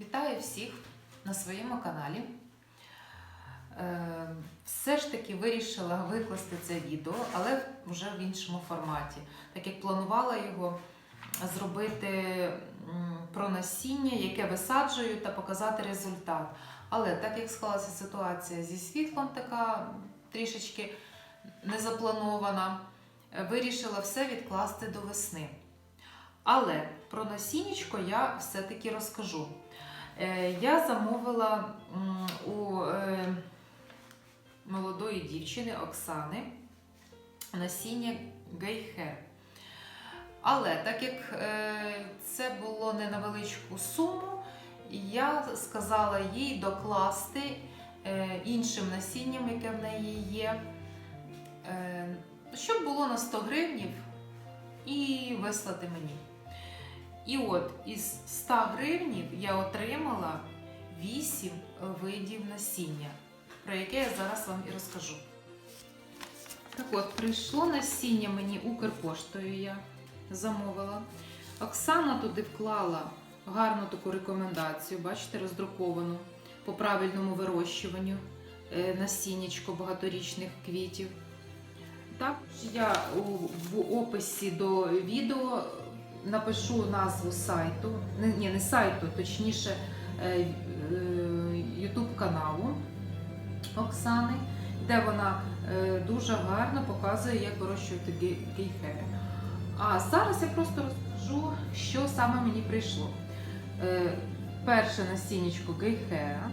Вітаю всіх на своєму каналі. Е, Все ж таки вирішила викласти це відео, але вже в іншому форматі, так як планувала його зробити про насіння, яке висаджую, та показати результат. Але так як склалася ситуація зі світлом, така трішечки незапланована, е, вирішила все відкласти до весни. Але про насіннячко я все-таки розкажу. Е, Я замовила у е, молодої дівчини Оксани насіння гейхер. Але так як е, це було не на величку суму, я сказала їй докласти іншим насінням, яке в неї є, щоб було на 100 гривнів і вислати мені. І от із 100 гривнів я отримала 8 видів насіння, про яке я зараз вам і розкажу. Так от, прийшло насіння мені Укрпоштою я замовила. Оксана туди вклала гарну таку рекомендацію, бачите, роздруковану по правильному вирощуванню е, насіннячко багаторічних квітів. Також я в описі до відео напишу назву сайту, ні, не сайту, точніше е, е, YouTube каналу Оксани, де вона е, дуже гарно показує, як вирощувати ге- гейхери. А зараз я просто розкажу, що саме мені прийшло. Перше насіннячко гейхера.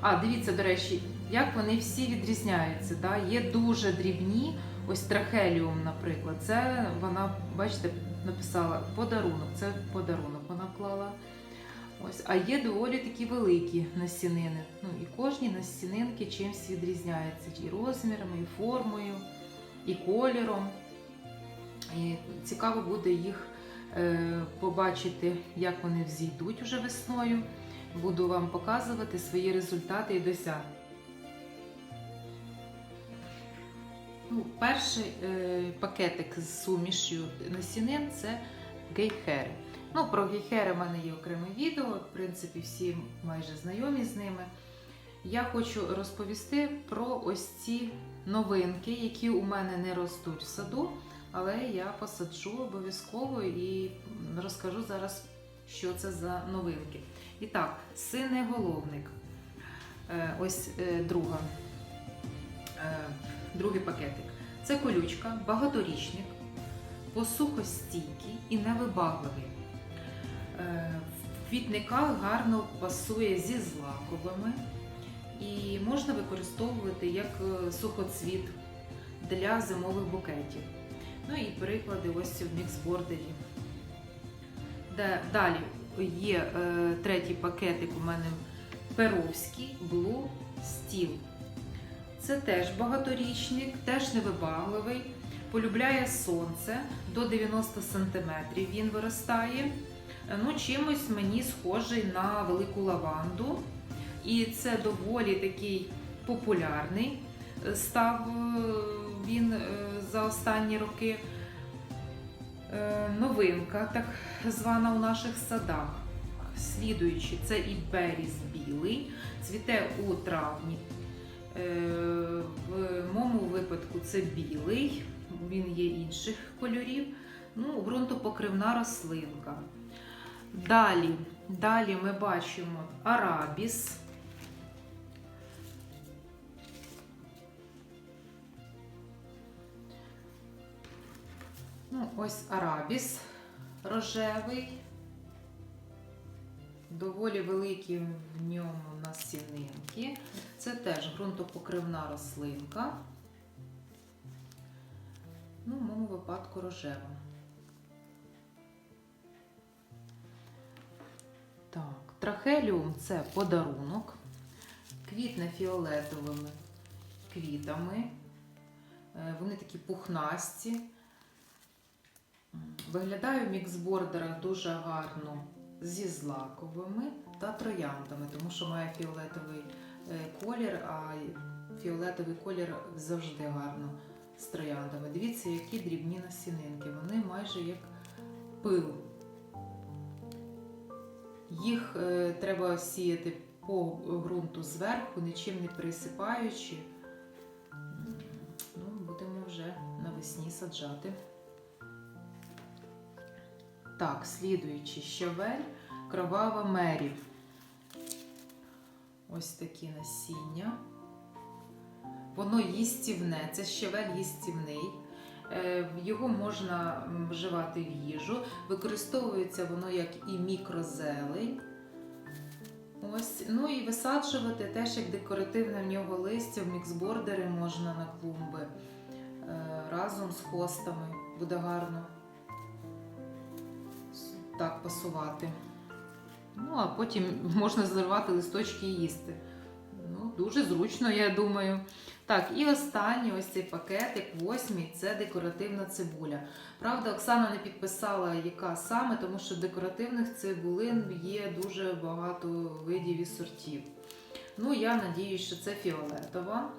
А, дивіться, до речі, як вони всі відрізняються. Да? Є дуже дрібні, ось трахеліум, наприклад. Це вона, бачите, написала подарунок. Це подарунок вона вклала. Ось, а є доволі такі великі насінини. Ну, і кожні насінинки чимось відрізняються і розмірами, і формою, і кольором. І цікаво буде їх е, побачити, як вони взійдуть уже весною. Буду вам показувати свої результати і досягнення. Ну, перший е, пакетик з сумішю насінин це гейхери. Ну, про гейхери в мене є окреме відео, в принципі, всі майже знайомі з ними. Я хочу розповісти про ось ці новинки, які у мене не ростуть в саду, але я посаджу обов'язково і розкажу зараз, що це за новинки. І так, синеголовник. Е, Ось е, друга, другий пакетик. Це колючка, багаторічник, посухостійкий і невибагливий. Е, В квітниках гарно пасує зі злаковими і можна використовувати як е, сухоцвіт для зимових букетів. Ну і приклади ось в міксбордері. Де, далі є е, третій пакетик у мене Перовський Blue Steel. Це теж багаторічник, теж невибагливий, полюбляє сонце до 90 см він виростає. Ну, чимось мені схожий на велику лаванду. І це доволі такий популярний е, став е, він е, за останні роки. Новинка, так звана у наших садах. Слідуючи, це і беріз білий, цвіте у травні. Е, В моєму випадку це білий, він є інших кольорів. Ну, ґрунтопокривна рослинка. Далі, далі ми бачимо арабіс. Ну, ось арабіс рожевий. Доволі великі в ньому насінинки. Це теж ґрунтопокривна рослинка. Ну, в моєму випадку рожева. Так, трахеліум це подарунок. Квітне фіолетовими квітами. Е, Вони такі пухнасті. М, Виглядає в міксбордерах дуже гарно зі злаковими та трояндами, тому що має фіолетовий е, колір, а фіолетовий колір завжди гарно з трояндами. Дивіться, які дрібні насінинки. Вони майже як пил. Їх е, треба сіяти по ґрунту зверху, нічим не присипаючи. Ну, будемо вже навесні саджати. Так, слідуючий щавель, кровава мері. Ось такі насіння. Воно їстівне, це щавель їстівний. Е, Його можна вживати в їжу. Використовується воно як і мікрозелень. Ось, ну і висаджувати теж як декоративне в нього листя, в міксбордери можна на клумби е, разом з хостами. Буде гарно так пасувати. Ну, а потім можна зривати листочки і їсти. Ну, дуже зручно, я думаю. Так, і останній ось цей пакетик, восьмий, це декоративна цибуля. Правда, Оксана не підписала, яка саме, тому що декоративних цибулин є дуже багато видів і сортів. Ну, я надіюсь, що це фіолетова.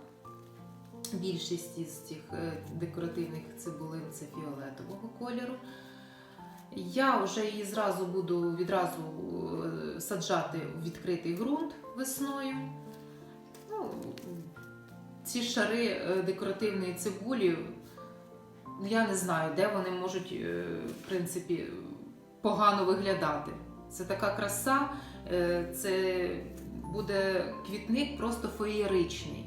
Більшість із цих е, декоративних цибулин це фіолетового кольору. Я вже її зразу буду відразу е, саджати у відкритий ґрунт весною. Ну, ці шари е, декоративної цибулі, я не знаю, де вони можуть, е, в принципі, погано виглядати. Це така краса, е, це буде квітник просто феєричний.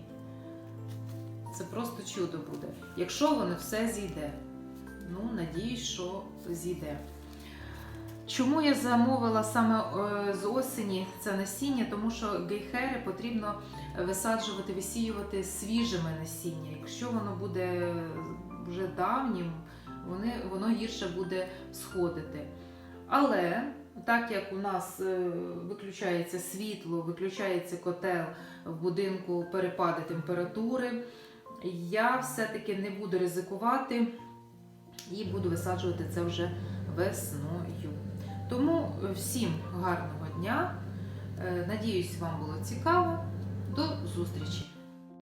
Це просто чудо буде. Якщо воно все зійде. Ну, надіюсь, що зійде. Чому я замовила саме е, з осені це насіння? Тому що гейхери потрібно висаджувати, висіювати свіжими насіння. Якщо воно буде вже давнім, вони, воно гірше буде сходити. Але так як у нас е, виключається світло, виключається котел в будинку перепади температури, я все-таки не буду ризикувати і буду висаджувати це вже весною. Тому е, всім гарного дня. Е, Надіюсь, вам було цікаво. До зустрічі!